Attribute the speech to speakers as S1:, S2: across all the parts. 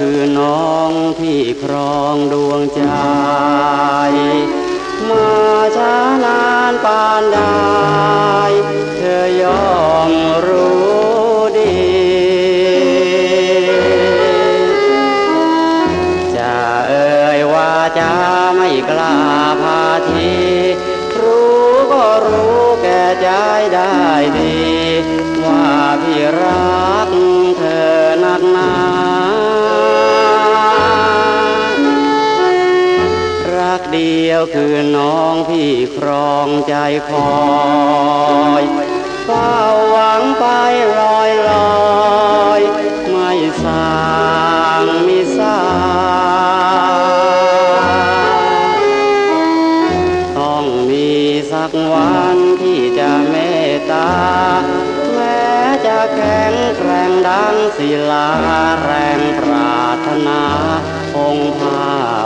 S1: คือน้องที่ครองดวงใจ มาช้านานปานใดเธอยอมรู้ดี จะเอ่ยว่าจะไม่กล้าพาทีรู้ก็รู้แก่ใจได้ดี ว่าพี่รักเธอนักหนา ยวคือน้องพี่ครองใจคอยเฝ้าหวังไปลอยลอยไม่สางมิสาต้องมีสักวันที่จะเมตตา แม้จะแข็งแกร่งดังศิลาแรงปรารถนาองค์ผ้า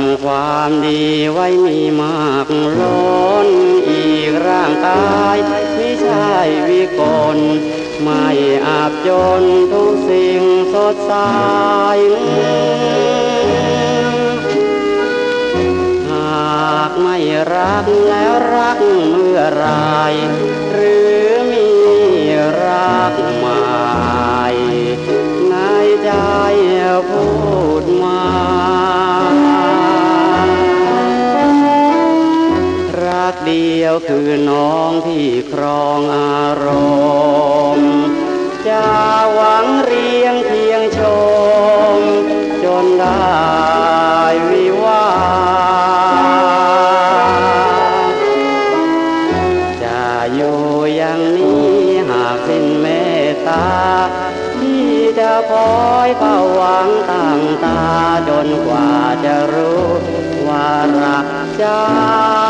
S1: ำความดีไว้มีมากล้นอีกร่างกายไม่ใช่วิกลไม่อาบจนทุกสิ่งสดใสหากไม่รักแล้วรักเมื่อไร คือน้องที่ครองอารมณ์จะหวังเรียงเคียงชม จนได้วิวาจะอยู่อย่างนี้หากสิ้นเมตตา ที่จะคอยเฝ้าหวังตั้งตาจนกว่าจะรู้ว่ารักจา